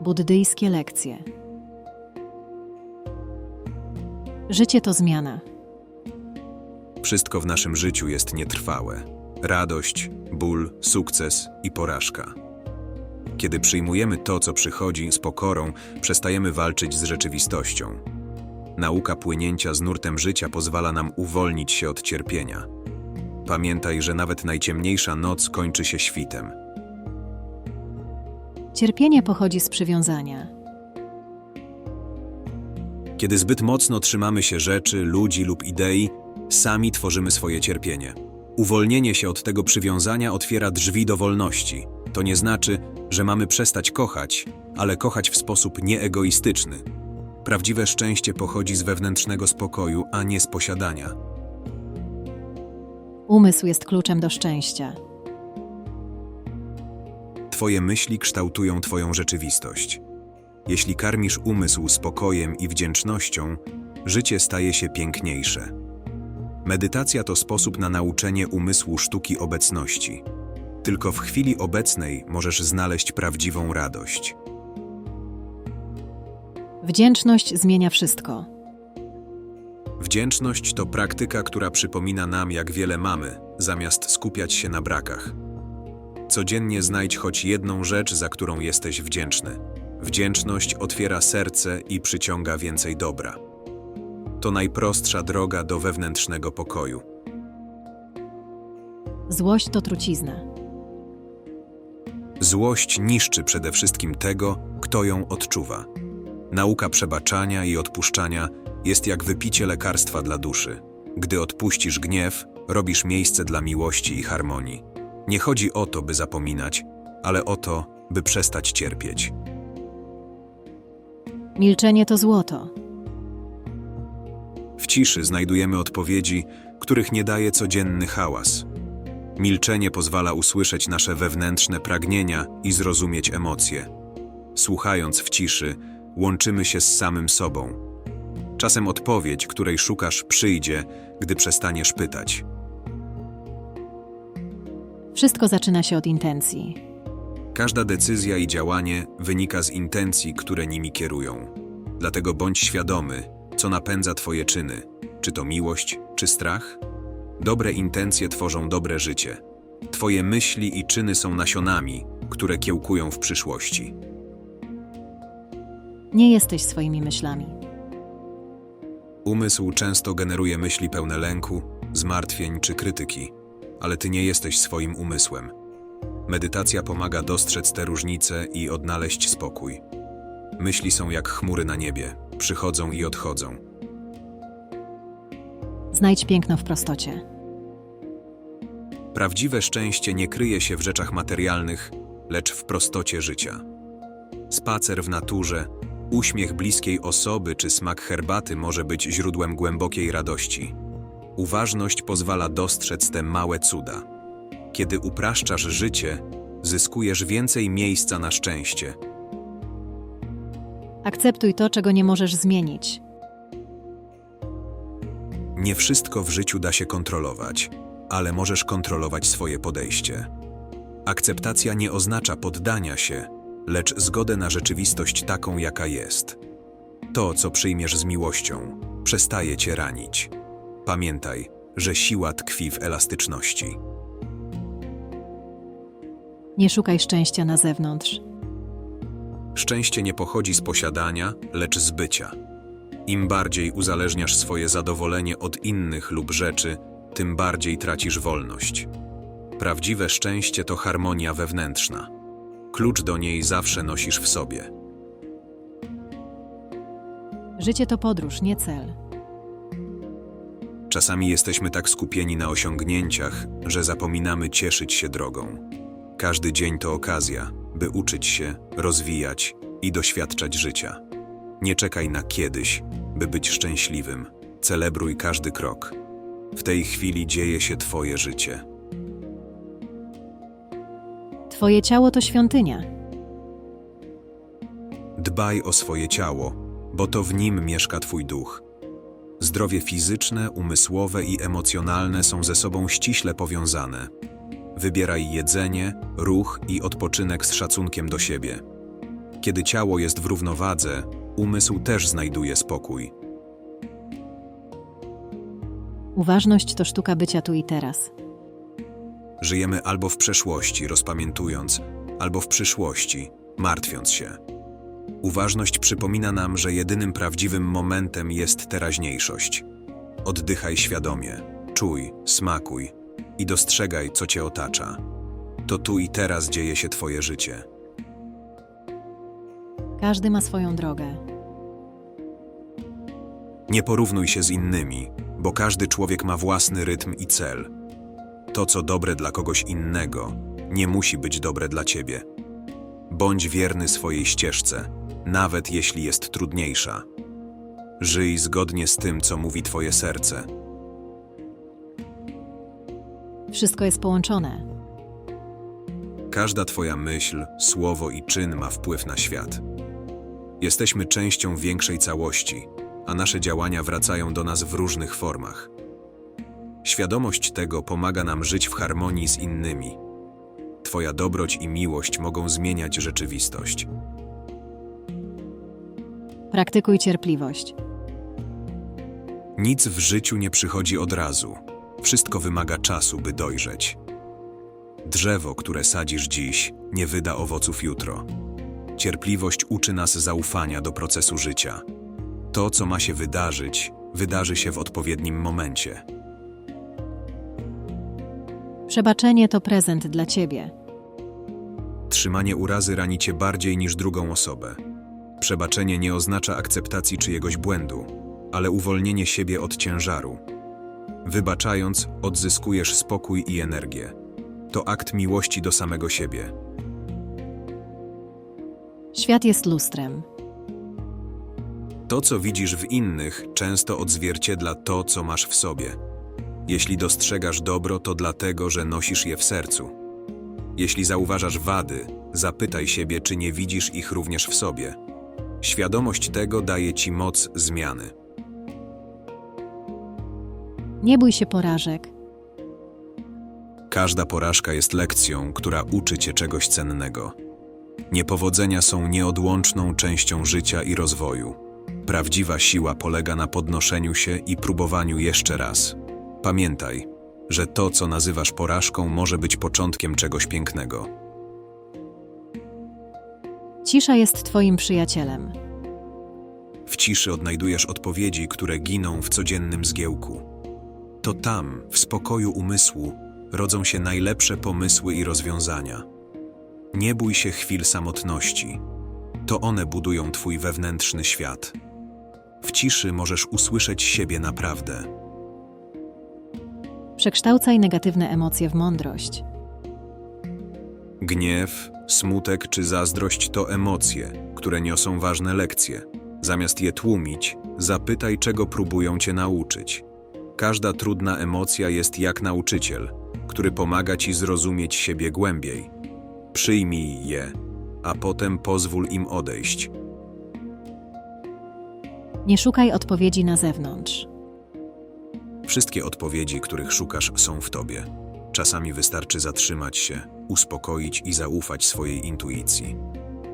Buddyjskie lekcje. Życie to zmiana. Wszystko w naszym życiu jest nietrwałe. Radość, ból, sukces i porażka. Kiedy przyjmujemy to, co przychodzi z pokorą, przestajemy walczyć z rzeczywistością. Nauka płynięcia z nurtem życia pozwala nam uwolnić się od cierpienia. Pamiętaj, że nawet najciemniejsza noc kończy się świtem. Cierpienie pochodzi z przywiązania. Kiedy zbyt mocno trzymamy się rzeczy, ludzi lub idei, sami tworzymy swoje cierpienie. Uwolnienie się od tego przywiązania otwiera drzwi do wolności. To nie znaczy, że mamy przestać kochać, ale kochać w sposób nieegoistyczny. Prawdziwe szczęście pochodzi z wewnętrznego spokoju, a nie z posiadania. Umysł jest kluczem do szczęścia. Twoje myśli kształtują Twoją rzeczywistość. Jeśli karmisz umysł spokojem i wdzięcznością, życie staje się piękniejsze. Medytacja to sposób na nauczenie umysłu sztuki obecności. Tylko w chwili obecnej możesz znaleźć prawdziwą radość. Wdzięczność zmienia wszystko. Wdzięczność to praktyka, która przypomina nam, jak wiele mamy, zamiast skupiać się na brakach. Codziennie znajdź choć jedną rzecz, za którą jesteś wdzięczny. Wdzięczność otwiera serce i przyciąga więcej dobra. To najprostsza droga do wewnętrznego pokoju. Złość to trucizna. Złość niszczy przede wszystkim tego, kto ją odczuwa. Nauka przebaczania i odpuszczania jest jak wypicie lekarstwa dla duszy. Gdy odpuścisz gniew, robisz miejsce dla miłości i harmonii. Nie chodzi o to, by zapominać, ale o to, by przestać cierpieć. Milczenie to złoto. W ciszy znajdujemy odpowiedzi, których nie daje codzienny hałas. Milczenie pozwala usłyszeć nasze wewnętrzne pragnienia i zrozumieć emocje. Słuchając w ciszy, łączymy się z samym sobą. Czasem odpowiedź, której szukasz, przyjdzie, gdy przestaniesz pytać. Wszystko zaczyna się od intencji. Każda decyzja i działanie wynika z intencji, które nimi kierują. Dlatego bądź świadomy, co napędza Twoje czyny, czy to miłość, czy strach. Dobre intencje tworzą dobre życie. Twoje myśli i czyny są nasionami, które kiełkują w przyszłości. Nie jesteś swoimi myślami. Umysł często generuje myśli pełne lęku, zmartwień czy krytyki, ale Ty nie jesteś swoim umysłem. Medytacja pomaga dostrzec te różnice i odnaleźć spokój. Myśli są jak chmury na niebie, przychodzą i odchodzą. Znajdź piękno w prostocie. Prawdziwe szczęście nie kryje się w rzeczach materialnych, lecz w prostocie życia. Spacer w naturze, uśmiech bliskiej osoby czy smak herbaty może być źródłem głębokiej radości. Uważność pozwala dostrzec te małe cuda. Kiedy upraszczasz życie, zyskujesz więcej miejsca na szczęście. Akceptuj to, czego nie możesz zmienić. Nie wszystko w życiu da się kontrolować, ale możesz kontrolować swoje podejście. Akceptacja nie oznacza poddania się, lecz zgodę na rzeczywistość taką, jaka jest. To, co przyjmiesz z miłością, przestaje cię ranić. Pamiętaj, że siła tkwi w elastyczności. Nie szukaj szczęścia na zewnątrz. Szczęście nie pochodzi z posiadania, lecz z bycia. Im bardziej uzależniasz swoje zadowolenie od innych lub rzeczy, tym bardziej tracisz wolność. Prawdziwe szczęście to harmonia wewnętrzna. Klucz do niej zawsze nosisz w sobie. Życie to podróż, nie cel. Czasami jesteśmy tak skupieni na osiągnięciach, że zapominamy cieszyć się drogą. Każdy dzień to okazja, by uczyć się, rozwijać i doświadczać życia. Nie czekaj na kiedyś, by być szczęśliwym. Celebruj każdy krok. W tej chwili dzieje się Twoje życie. Twoje ciało to świątynia. Dbaj o swoje ciało, bo to w nim mieszka Twój duch. Zdrowie fizyczne, umysłowe i emocjonalne są ze sobą ściśle powiązane. Wybieraj jedzenie, ruch i odpoczynek z szacunkiem do siebie. Kiedy ciało jest w równowadze, umysł też znajduje spokój. Uważność to sztuka bycia tu i teraz. Żyjemy albo w przeszłości, rozpamiętując, albo w przyszłości, martwiąc się. Uważność przypomina nam, że jedynym prawdziwym momentem jest teraźniejszość. Oddychaj świadomie, czuj, smakuj i dostrzegaj, co cię otacza. To tu i teraz dzieje się twoje życie. Każdy ma swoją drogę. Nie porównuj się z innymi, bo każdy człowiek ma własny rytm i cel. To, co dobre dla kogoś innego, nie musi być dobre dla ciebie. Bądź wierny swojej ścieżce, nawet jeśli jest trudniejsza. Żyj zgodnie z tym, co mówi twoje serce. Wszystko jest połączone. Każda twoja myśl, słowo i czyn ma wpływ na świat. Jesteśmy częścią większej całości, a nasze działania wracają do nas w różnych formach. Świadomość tego pomaga nam żyć w harmonii z innymi. Twoja dobroć i miłość mogą zmieniać rzeczywistość. Praktykuj cierpliwość. Nic w życiu nie przychodzi od razu. Wszystko wymaga czasu, by dojrzeć. Drzewo, które sadzisz dziś, nie wyda owoców jutro. Cierpliwość uczy nas zaufania do procesu życia. To, co ma się wydarzyć, wydarzy się w odpowiednim momencie. Przebaczenie to prezent dla ciebie. Trzymanie urazy rani cię bardziej niż drugą osobę. Przebaczenie nie oznacza akceptacji czyjegoś błędu, ale uwolnienie siebie od ciężaru. Wybaczając, odzyskujesz spokój i energię. To akt miłości do samego siebie. Świat jest lustrem. To, co widzisz w innych, często odzwierciedla to, co masz w sobie. Jeśli dostrzegasz dobro, to dlatego, że nosisz je w sercu. Jeśli zauważasz wady, zapytaj siebie, czy nie widzisz ich również w sobie. Świadomość tego daje ci moc zmiany. Nie bój się porażek. Każda porażka jest lekcją, która uczy cię czegoś cennego. Niepowodzenia są nieodłączną częścią życia i rozwoju. Prawdziwa siła polega na podnoszeniu się i próbowaniu jeszcze raz. Pamiętaj, że to, co nazywasz porażką, może być początkiem czegoś pięknego. Cisza jest twoim przyjacielem. W ciszy odnajdujesz odpowiedzi, które giną w codziennym zgiełku. To tam, w spokoju umysłu, rodzą się najlepsze pomysły i rozwiązania. Nie bój się chwil samotności. To one budują twój wewnętrzny świat. W ciszy możesz usłyszeć siebie naprawdę. Przekształcaj negatywne emocje w mądrość. Gniew, smutek czy zazdrość to emocje, które niosą ważne lekcje. Zamiast je tłumić, zapytaj, czego próbują cię nauczyć. Każda trudna emocja jest jak nauczyciel, który pomaga ci zrozumieć siebie głębiej. Przyjmij je, a potem pozwól im odejść. Nie szukaj odpowiedzi na zewnątrz. Wszystkie odpowiedzi, których szukasz, są w tobie. Czasami wystarczy zatrzymać się, uspokoić i zaufać swojej intuicji.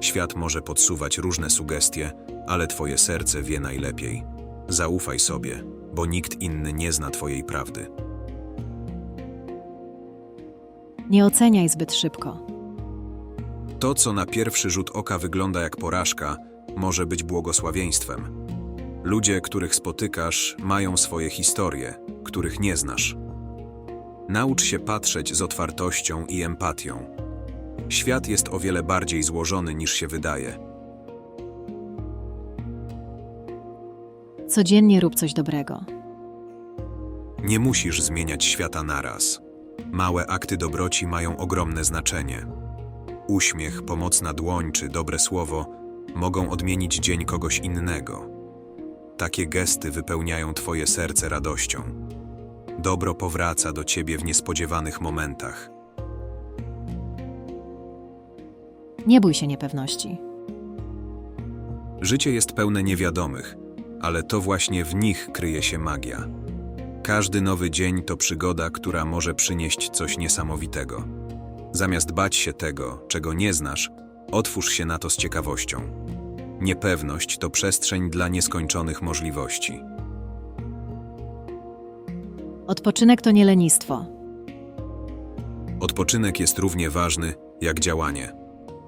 Świat może podsuwać różne sugestie, ale twoje serce wie najlepiej. Zaufaj sobie, bo nikt inny nie zna twojej prawdy. Nie oceniaj zbyt szybko. To, co na pierwszy rzut oka wygląda jak porażka, może być błogosławieństwem. Ludzie, których spotykasz, mają swoje historie, których nie znasz. Naucz się patrzeć z otwartością i empatią. Świat jest o wiele bardziej złożony niż się wydaje. Codziennie rób coś dobrego. Nie musisz zmieniać świata naraz. Małe akty dobroci mają ogromne znaczenie. Uśmiech, pomocna dłoń czy dobre słowo mogą odmienić dzień kogoś innego. Takie gesty wypełniają Twoje serce radością. Dobro powraca do Ciebie w niespodziewanych momentach. Nie bój się niepewności. Życie jest pełne niewiadomych, ale to właśnie w nich kryje się magia. Każdy nowy dzień to przygoda, która może przynieść coś niesamowitego. Zamiast bać się tego, czego nie znasz, Otwórz się na to z ciekawością. Niepewność to przestrzeń dla nieskończonych możliwości. Odpoczynek to nie lenistwo. Odpoczynek jest równie ważny jak działanie.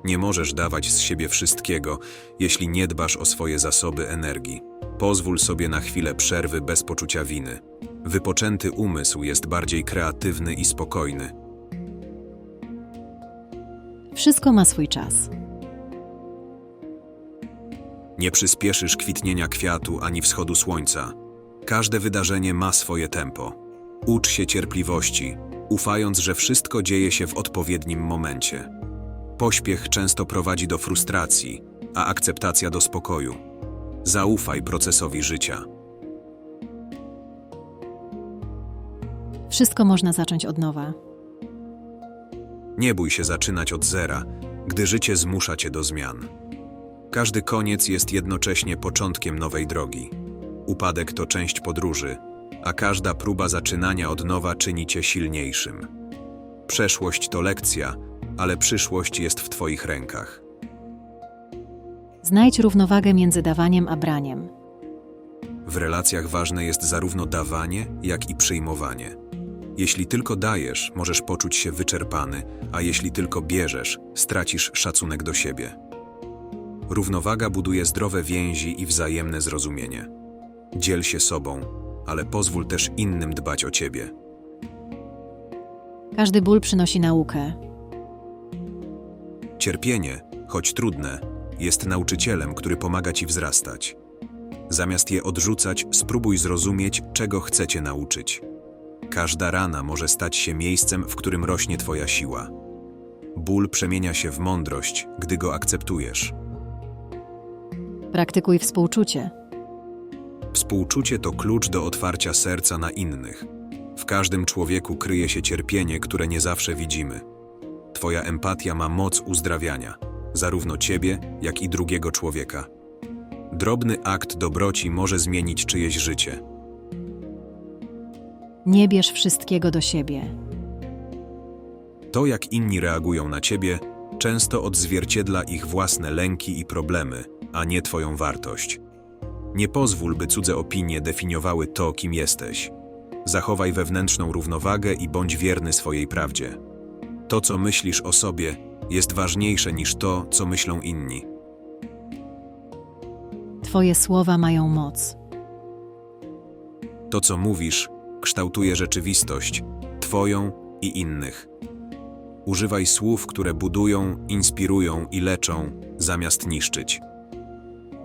Nie możesz dawać z siebie wszystkiego, jeśli nie dbasz o swoje zasoby energii. Pozwól sobie na chwilę przerwy bez poczucia winy. Wypoczęty umysł jest bardziej kreatywny i spokojny. Wszystko ma swój czas. Nie przyspieszysz kwitnienia kwiatu ani wschodu słońca. Każde wydarzenie ma swoje tempo. Ucz się cierpliwości, ufając, że wszystko dzieje się w odpowiednim momencie. Pośpiech często prowadzi do frustracji, a akceptacja do spokoju. Zaufaj procesowi życia. Wszystko można zacząć od nowa. Nie bój się zaczynać od zera, gdy życie zmusza cię do zmian. Każdy koniec jest jednocześnie początkiem nowej drogi. Upadek to część podróży, a każda próba zaczynania od nowa czyni cię silniejszym. Przeszłość to lekcja, ale przyszłość jest w twoich rękach. Znajdź równowagę między dawaniem a braniem. W relacjach ważne jest zarówno dawanie, jak i przyjmowanie. Jeśli tylko dajesz, możesz poczuć się wyczerpany, a jeśli tylko bierzesz, stracisz szacunek do siebie. Równowaga buduje zdrowe więzi i wzajemne zrozumienie. Dziel się sobą, ale pozwól też innym dbać o ciebie. Każdy ból przynosi naukę. Cierpienie, choć trudne, jest nauczycielem, który pomaga ci wzrastać. Zamiast je odrzucać, spróbuj zrozumieć, czego chcecie nauczyć. Każda rana może stać się miejscem, w którym rośnie twoja siła. Ból przemienia się w mądrość, gdy go akceptujesz. Praktykuj współczucie. Współczucie to klucz do otwarcia serca na innych. W każdym człowieku kryje się cierpienie, które nie zawsze widzimy. Twoja empatia ma moc uzdrawiania, zarówno ciebie, jak i drugiego człowieka. Drobny akt dobroci może zmienić czyjeś życie. Nie bierz wszystkiego do siebie. To, jak inni reagują na ciebie, często odzwierciedla ich własne lęki i problemy, a nie twoją wartość. Nie pozwól, by cudze opinie definiowały to, kim jesteś. Zachowaj wewnętrzną równowagę i bądź wierny swojej prawdzie. To, co myślisz o sobie, jest ważniejsze niż to, co myślą inni. Twoje słowa mają moc. To, co mówisz, kształtuje rzeczywistość, twoją i innych. Używaj słów, które budują, inspirują i leczą, zamiast niszczyć.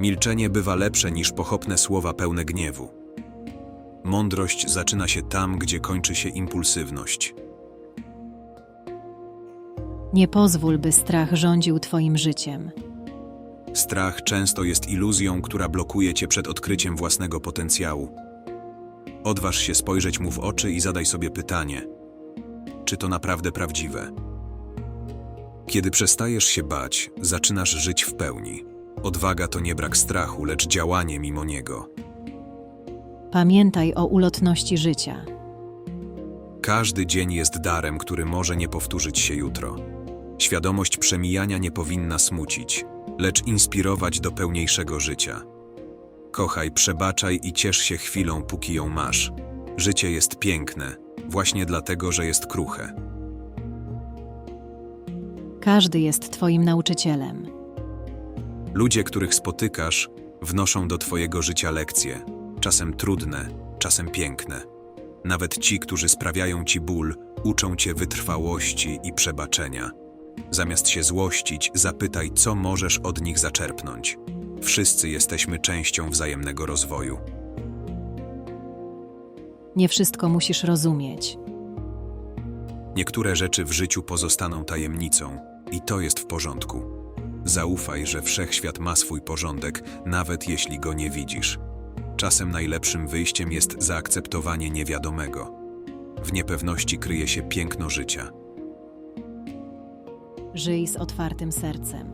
Milczenie bywa lepsze niż pochopne słowa pełne gniewu. Mądrość zaczyna się tam, gdzie kończy się impulsywność. Nie pozwól, by strach rządził Twoim życiem. Strach często jest iluzją, która blokuje cię przed odkryciem własnego potencjału. Odważ się spojrzeć mu w oczy i zadaj sobie pytanie: czy to naprawdę prawdziwe? Kiedy przestajesz się bać, zaczynasz żyć w pełni. Odwaga to nie brak strachu, lecz działanie mimo niego. Pamiętaj o ulotności życia. Każdy dzień jest darem, który może nie powtórzyć się jutro. Świadomość przemijania nie powinna smucić, lecz inspirować do pełniejszego życia. Kochaj, przebaczaj i ciesz się chwilą, póki ją masz. Życie jest piękne, właśnie dlatego, że jest kruche. Każdy jest Twoim nauczycielem. Ludzie, których spotykasz, wnoszą do Twojego życia lekcje, czasem trudne, czasem piękne. Nawet ci, którzy sprawiają Ci ból, uczą Cię wytrwałości i przebaczenia. Zamiast się złościć, zapytaj, co możesz od nich zaczerpnąć. Wszyscy jesteśmy częścią wzajemnego rozwoju. Nie wszystko musisz rozumieć. Niektóre rzeczy w życiu pozostaną tajemnicą i to jest w porządku. Zaufaj, że wszechświat ma swój porządek, nawet jeśli go nie widzisz. Czasem najlepszym wyjściem jest zaakceptowanie niewiadomego. W niepewności kryje się piękno życia. Żyj z otwartym sercem.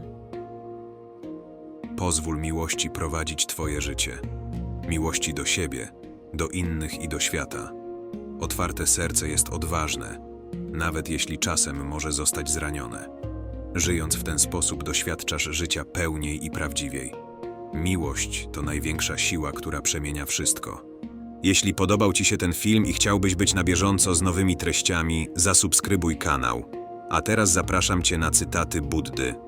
Pozwól miłości prowadzić Twoje życie. Miłości do siebie, do innych i do świata. Otwarte serce jest odważne, nawet jeśli czasem może zostać zranione. Żyjąc w ten sposób, doświadczasz życia pełniej i prawdziwiej. Miłość to największa siła, która przemienia wszystko. Jeśli podobał Ci się ten film i chciałbyś być na bieżąco z nowymi treściami, zasubskrybuj kanał. A teraz zapraszam Cię na cytaty Buddy.